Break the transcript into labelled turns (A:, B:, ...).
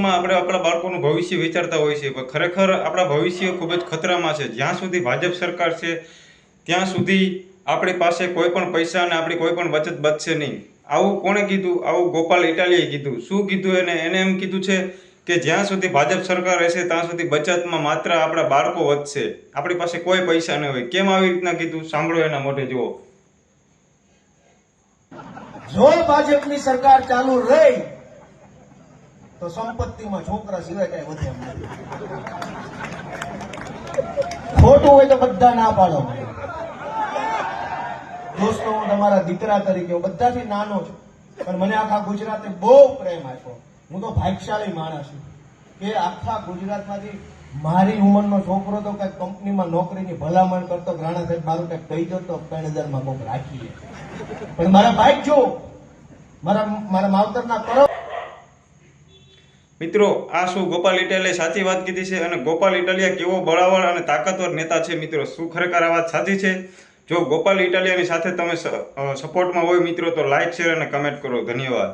A: માં આપણે આપણા બાળકોનું ભવિષ્ય વિચારતા હોય છે ખરેખર આપણા ભવિષ્ય ખૂબ જ ખતરામાં છે. જ્યાં સુધી ભાજપ સરકાર છે, ત્યાં સુધી આપણી પાસે કોઈ પણ પૈસા અને આપણી કોઈ પણ બચત બચશે નહીં. આવું કોણે કીધું? આવું ગોપાલ ઇટાલીએ કીધું. શું કીધું એને? એને એમ કીધું છે કે જ્યાં સુધી ભાજપ સરકાર રહેશે, ત્યાં સુધી બચતમાં માત્ર આપણા બાળકો વધશે. આપણી પાસે કોઈ પૈસા ન હોય. કેમ આવી રીતના કીધું? સાંભળો એના મોઢે જુઓ.
B: જો ભાજપની સરકાર ચાલુ રહી તો સંપત્તિમાં છોકરા સિવાય કઈ વધે. ખોટું હોય તો બધા ના પાડો. દોસ્તો, હું તમારા દીકરા તરીકે બધાથી નાનો છું. પણ મને આખા ગુજરાતે બહુ પ્રેમ આપ્યો. હું તો ભાગશાળી માણસ છું. કે આખા ગુજરાતમાંથી મારી ઉંમરનો છોકરો તો કંઈક કંપનીમાં નોકરીની ભલામણ કરતો રાણા સાહેબ મારું કંઈક કહી દો તો ત્રણ હજારમાં કોઈક રાખીએ. પણ મારા ભાઈ જો, મારા મારા માવતરના કરો.
A: મિત્રો, આ શું ગોપાલ ઇટાલીએ સાચી વાત કીધી છે અને ગોપાલ ઇટાલિયા કેવો બળાવળ અને તાકાતવર નેતા છે મિત્રો? શું ખરેખર આ વાત સાચી છે? જો ગોપાલ ઇટાલિયાની સાથે તમે સપોર્ટમાં હોય મિત્રો, તો લાઇક શેર અને કમેન્ટ કરો. ધન્યવાદ.